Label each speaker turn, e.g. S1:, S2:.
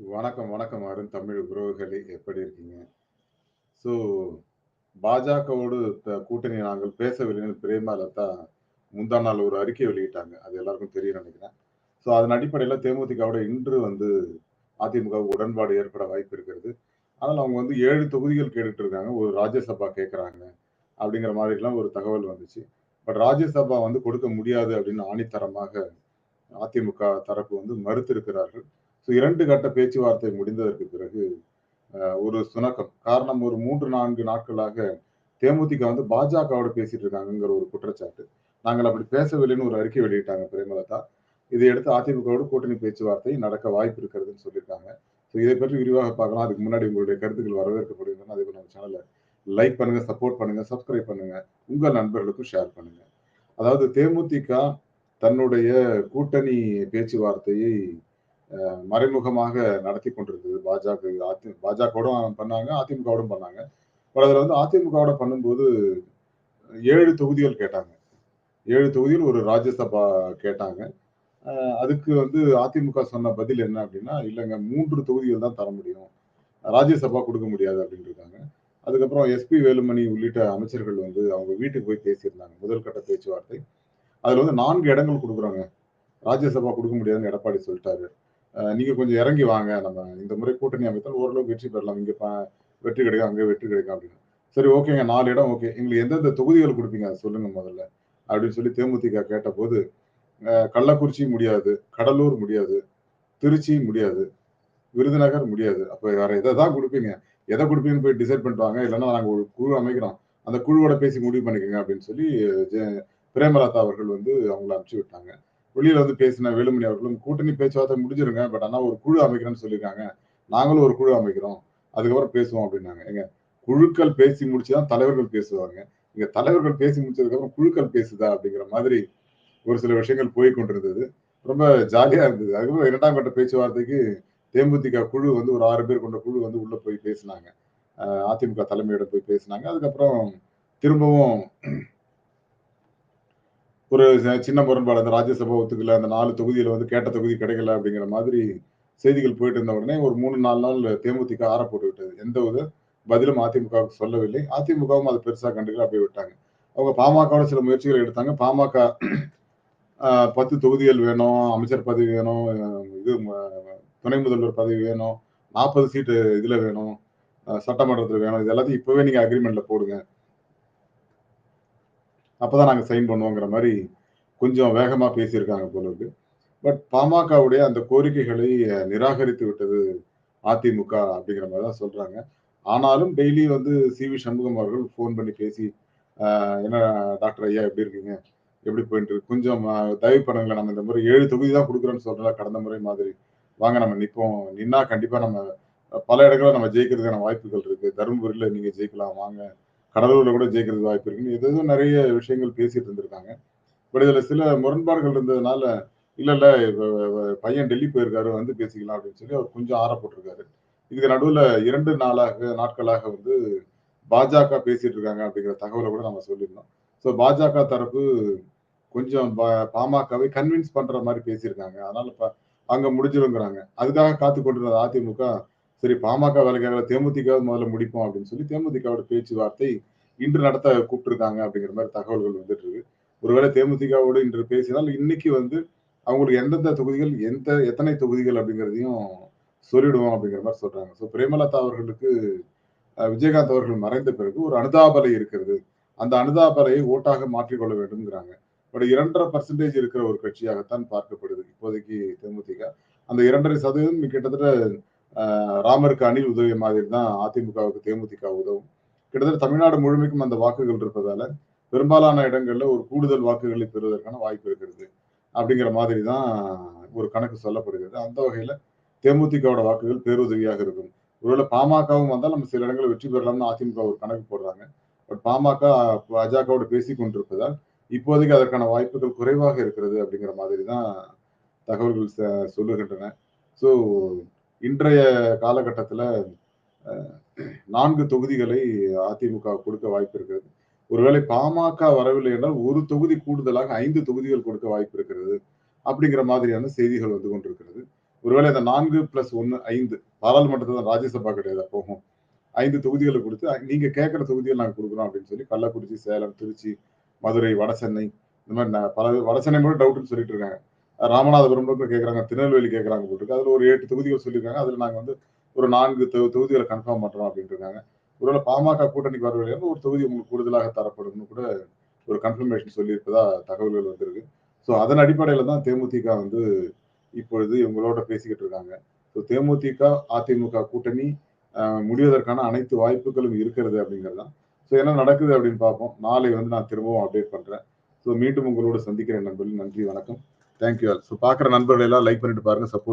S1: வணக்கம், வணக்கம் அருண் தமிழ் உறவுகளே! எப்படி இருக்கீங்க? ஸோ பாஜகவோடு கூட்டணி நாங்கள் பேசவில்லைன்னு பிரேமலதா முந்தா நாள் ஒரு அறிக்கை வெளியிட்டாங்க. அது எல்லாருக்கும் தெரியும் நினைக்கிறேன் ஸோ அதன் அடிப்படையில் தேமுதிகவோட இன்று வந்து அதிமுகவுக்கு உடன்பாடு ஏற்பட வாய்ப்பு இருக்கிறது. ஆனால் அவங்க வந்து ஏழு தொகுதிகள் கேட்டுட்டு இருக்காங்க. ஒரு ராஜ்யசபா கேட்குறாங்க அப்படிங்கிற மாதிரிலாம் ஒரு தகவல் வந்துச்சு. பட் ராஜ்யசபா வந்து கொடுக்க முடியாது அப்படின்னு ஆணித்தரமாக அதிமுக தரப்பு வந்து மறுத்திருக்கிறார்கள். ஸோ இரண்டு கட்ட பேச்சுவார்த்தை முடிந்ததற்கு பிறகு ஒரு சுணக்கம். காரணம் ஒரு 3, 4 நாட்களாக தேமுதிக வந்து பாஜகவோட பேசிட்டு இருக்காங்கங்கிற ஒரு குற்றச்சாட்டு. நாங்கள் அப்படி பேசவில்லைன்னு ஒரு அறிக்கை வெளியிட்டாங்க பிரேமலதா. இதையடுத்து அதிமுகவோடு கூட்டணி பேச்சுவார்த்தை நடக்க வாய்ப்பு இருக்கிறதுன்னு சொல்லியிருக்காங்க. ஸோ இதை பற்றி விரிவாக பார்க்கலாம். அதுக்கு முன்னாடி உங்களுடைய கருத்துக்கள் வரவேற்கப்படுகின்றன. அதேபோல நம்ம சேனலை லைக் பண்ணுங்க, சப்போர்ட் பண்ணுங்க, சப்ஸ்கிரைப் பண்ணுங்க. உங்கள் நண்பர்களுக்கும் ஷேர் பண்ணுங்க. அதாவது தேமுதிக தன்னுடைய கூட்டணி பேச்சுவார்த்தையை மறைமுகமாக நடத்தி கொண்டிருந்தது. பாஜக அதி பாஜகவோடும் பண்ணாங்க, அதிமுகவோடும் பண்ணாங்க. பட் அதில் வந்து அதிமுகவோட பண்ணும்போது ஏழு தொகுதிகள் கேட்டாங்க. ஏழு தொகுதியில் ஒரு ராஜ்யசபா கேட்டாங்க. அதுக்கு வந்து அதிமுக சொன்ன பதில் என்ன அப்படின்னா, இல்லைங்க மூன்று தொகுதிகள் தான் தர முடியும். ராஜ்யசபா கொடுக்க முடியாது அப்படின்ருக்காங்க. அதுக்கப்புறம் எஸ்பி வேலுமணி உள்ளிட்ட அமைச்சர்கள் வந்து அவங்க வீட்டுக்கு போய் பேசியிருந்தாங்க. முதல் கட்ட பேச்சுவார்த்தை. அதில் வந்து நான்கு இடங்கள் கொடுக்குறாங்க ராஜ்யசபா கொடுக்க முடியாதுன்னு எடப்பாடி சொல்லிட்டாரு நீங்க கொஞ்சம் இறங்கி வாங்க. நம்ம இந்த முறை கூட்டணி அமைத்தால் ஓரளவுக்கு வெற்றி பெறலாம். இங்க வெற்றி கிடைக்கும், அங்கே வெற்றி கிடைக்கும் அப்படின்னு. சரி ஓகேங்க நாலு இடம் ஓகே. எங்களுக்கு எந்தெந்த தொகுதிகள் கொடுப்பீங்க அத சொல்லுங்க முதல்ல. அப்படின்னு சொல்லி தேமுதிக கேட்டபோது, போது கள்ளக்குறிச்சி முடியாது, கடலூர் முடியாது, திருச்சி முடியாது, விருதுநகர் முடியாது. அப்ப வேற எதை தான் கொடுப்பீங்க எதை கொடுப்பீங்கன்னு போய் டிசைட் பண்ணிட்டு இல்லைன்னா நாங்கள் ஒரு குழு அமைக்கிறோம். அந்த குழுவோட பேசி முடிவு பண்ணிக்கோங்க அப்படின்னு சொல்லி ஜெ பிரேமலதா அவர்கள் வந்து அவங்கள அனுப்பிச்சு விட்டாங்க. வெளியில வந்து பேசின வேலுமணி அவர்களும் கூட்டணி பேச்சுவார்த்தை முடிஞ்சிருங்க. பட் ஆனா ஒரு குழு அமைக்கிறேன்னு சொல்லியிருக்காங்க. நாங்களும் ஒரு குழு அமைக்கிறோம். அதுக்கப்புறம் பேசுவோம் அப்படின்னாங்க. ஏங்க குழுக்கள் பேசி முடிச்சுதான் தலைவர்கள் பேசுவாங்க. இங்க தலைவர்கள் பேசி முடிச்சதுக்கு அப்புறம் குழுக்கள் பேசுதா? அப்படிங்கிற மாதிரி ஒரு சில விஷயங்கள் போய் கொண்டிருந்தது. ரொம்ப ஜாலியா இருந்தது. அதுக்கப்புறம் இரண்டாம் கட்ட பேச்சுவார்த்தைக்கு தேமுதிக குழு வந்து ஒரு ஆறு பேர் கொண்ட குழு வந்து உள்ள போய் பேசினாங்க. அதிமுக தலைமையிடம் போய் பேசினாங்க. அதுக்கப்புறம் திரும்பவும் ஒரு ச சின்ன முரண்பாடு. அந்த ராஜ்யசபா ஒத்துக்கல. அந்த நாலு தொகுதியில வந்து கேட்ட தொகுதி கிடைக்கல அப்படிங்கிற மாதிரி செய்திகள் போயிட்டு இருந்த உடனே ஒரு 3, 4 நாள் தேமுதிக ஆற போட்டு விட்டது. எந்த ஒரு பதிலும் அதிமுகவுக்கு சொல்லவில்லை. அதிமுகவும் அதை பெருசா கண்டுக்கல. அப்படியே விட்டாங்க. அவங்க பாமகவோட சில முயற்சிகள் எடுத்தாங்க. பாமக பத்து தொகுதிகள் வேணும், அமைச்சர் பதவி வேணும், இது துணை முதல்வர் பதவி வேணும், 40 சீட்டு இதுல வேணும், சட்டமன்றத்தில் வேணும். இது எல்லாத்தையும் இப்பவே நீங்க அக்ரீமெண்ட்ல போடுங்க. அப்பதான் நாங்க சைன் பண்ணுவோங்கிற மாதிரி கொஞ்சம் வேகமா பேசியிருக்காங்க போலருக்கு பட் பாமகவுடைய அந்த கோரிக்கைகளை நிராகரித்து விட்டது அதிமுக அப்படிங்கிற மாதிரி தான் சொல்றாங்க. ஆனாலும் டெய்லி வந்து சி.வி. சண்முகம் அவர்கள் ஃபோன் பண்ணி பேசி, என்ன டாக்டர் ஐயா எப்படி இருக்கீங்க? எப்படி போயிட்டு இருக்கு? கொஞ்சம் தயவுப்படங்களை தயவு பண்ணுங்களேன். நம்ம இந்த முறை ஏழு தொகுதி தான் கொடுக்குறோன்னு சொல்றோம்ல கடந்த முறை மாதிரி. வாங்க நம்ம நிற்போம் நின்னா கண்டிப்பா நம்ம பல இடங்களில் நம்ம ஜெயிக்கிறதுக்கான வாய்ப்புகள் இருக்கு. தருமபுரியில் நீங்க ஜெயிக்கலாம் வாங்க. கடலூர்ல கூட ஜெயிக்கிறது வாய்ப்பு இருக்குன்னு ஏதேதோ நிறைய விஷயங்கள் பேசிட்டு இருந்திருக்காங்க. பட் இதுல சில முரண்பாடுகள் இருந்ததுனால, இல்ல இல்ல பையன் டெல்லி போயிருக்காரு வந்து பேசிக்கலாம் அப்படின்னு சொல்லி அவர் கொஞ்சம் ஆற போட்டுருக்காரு. இதுக்கு நடுவுல இரண்டு நாளாக நாட்களாக வந்து பாஜக பேசிட்டு இருக்காங்க அப்படிங்கிற தகவலை கூட நம்ம சொல்லியிருந்தோம். ஸோ பாஜக தரப்பு கொஞ்சம் ப பாமகவை கன்வின்ஸ் பண்ற மாதிரி பேசியிருக்காங்க. அதனால இப்போ அங்க முடிஞ்சிருங்கிறாங்க. அதுக்காக காத்துக் கொண்டிருந்த அதிமுக, சரி பாமக வேலைக்காக தேமுதிக முதல்ல முடிப்போம் அப்படின்னு சொல்லி தேமுதிகவோட பேச்சுவார்த்தை இன்று நடத்த கூப்பிட்டுருக்காங்க அப்படிங்கிற மாதிரி தகவல்கள் வந்துட்டு இருக்கு. ஒருவேளை தேமுதிகவோடு இன்று பேசினால் இன்னைக்கு வந்து அவங்களுக்கு எந்தெந்த தொகுதிகள், எந்த எத்தனை தொகுதிகள் அப்படிங்கிறதையும் சொல்லிடுவோம் அப்படிங்கிற மாதிரி சொல்றாங்க. ஸோ பிரேமலதா அவர்களுக்கு விஜயகாந்த் அவர்கள் மறைந்த பிறகு ஒரு அனுதாபலை இருக்கிறது. அந்த அனுதாபலையை ஓட்டாக மாற்றிக்கொள்ள வேண்டும்ங்கிறாங்க. பட் 2.5% இருக்கிற ஒரு கட்சியாகத்தான் பார்க்கப்படுது இப்போதைக்கு தேமுதிக. அந்த 2.5% கிட்டத்தட்ட ராமருக்கு அணில் உதவிய மாதிரி தான் அதிமுகவுக்கு தேமுதிக உதவும். கிட்டத்தட்ட தமிழ்நாடு முழுமைக்கும் அந்த வாக்குகள் இருப்பதால, பெரும்பாலான இடங்கள்ல ஒரு கூடுதல் வாக்குகளை பெறுவதற்கான வாய்ப்பு இருக்கிறது. அப்படிங்கிற மாதிரி தான் ஒரு கணக்கு சொல்லப்படுகிறது. அந்த வகையில தேமுதிகவோட வாக்குகள் பேருதவியாக இருக்கும். ஒருவேளை பாமகவும் வந்தால் நம்ம சில இடங்களில் வெற்றி பெறலாம்னு அதிமுக ஒரு கணக்கு போடுறாங்க. பட் பாமக பாஜகவோடு பேசி கொண்டிருப்பதால், இப்போதைக்கு அதற்கான வாய்ப்புகள் குறைவாக இருக்கிறது அப்படிங்கிற மாதிரி தான் தகவல்கள் ச சொல்லுகின்றன. ஸோ இன்றைய காலகட்டத்தில் நான்கு தொகுதிகளை அதிமுக கொடுக்க வாய்ப்பு இருக்கிறது. ஒருவேளை பாமக வரவில்லை என்றால், ஒரு தொகுதி கூடுதலாக ஐந்து தொகுதிகள் கொடுக்க வாய்ப்பு இருக்கிறது. அப்படிங்கிற மாதிரியான செய்திகள் வந்து கொண்டிருக்கிறது. ஒருவேளை அந்த நான்கு பிளஸ் ஒன்று ஐந்து பாராளுமன்றத்தில் தான் ராஜ்யசபா கிடையாது போகும் ஐந்து தொகுதிகளை கொடுத்து நீங்க கேட்குற தொகுதிகள் நாங்கள் கொடுக்குறோம் அப்படின்னு சொல்லி கள்ளக்குறிச்சி சேலம் திருச்சி மதுரை வடசென்னை இந்த மாதிரி நான் பல வடசென்னை கூட டவுட்னு சொல்லிட்டு இருக்காங்க ராமநாதபுரம் கேட்குறாங்க கேட்கறாங்க திருநெல்வேலி கேட்கறாங்க போட்டுருக்கு அதுல ஒரு எட்டு தொகுதிகள் சொல்லியிருக்காங்க. அதுல நாங்க வந்து ஒரு நான்கு தொகுதிகளை கன்ஃபார்ம் பண்றோம் அப்படின்ட்டு இருக்காங்க. ஒருவேளை பாமக கூட்டணிக்கு வரவில்லை ஒரு தொகுதி உங்களுக்கு கூடுதலாக தரப்படும்னு கூட ஒரு கன்ஃபர்மேஷன் சொல்லியிருப்பதா தகவல்கள் வந்திருக்கு. ஸோ அதன் அடிப்படையில தான் தேமுதிக வந்து இப்பொழுது இவங்களோட பேசிக்கிட்டு இருக்காங்க. ஸோ தேமுதிக அதிமுக கூட்டணி முடிவதற்கான அனைத்து வாய்ப்புகளும் இருக்கிறது அப்படிங்கிறது தான். ஸோ என்ன நடக்குது அப்படின்னு பார்ப்போம். நாளை வந்து நான் திரும்பவும் அப்டேட் பண்றேன். ஸோ மீண்டும் உங்களோட சந்திக்கிறேன் நண்பர்கள். நன்றி வணக்கம். தேங்க்யூ ஆல் ஸோ பார்க்குற நண்பர்கள் எல்லாம் லைக் பண்ணிட்டு பாருங்க சப்போர்ட்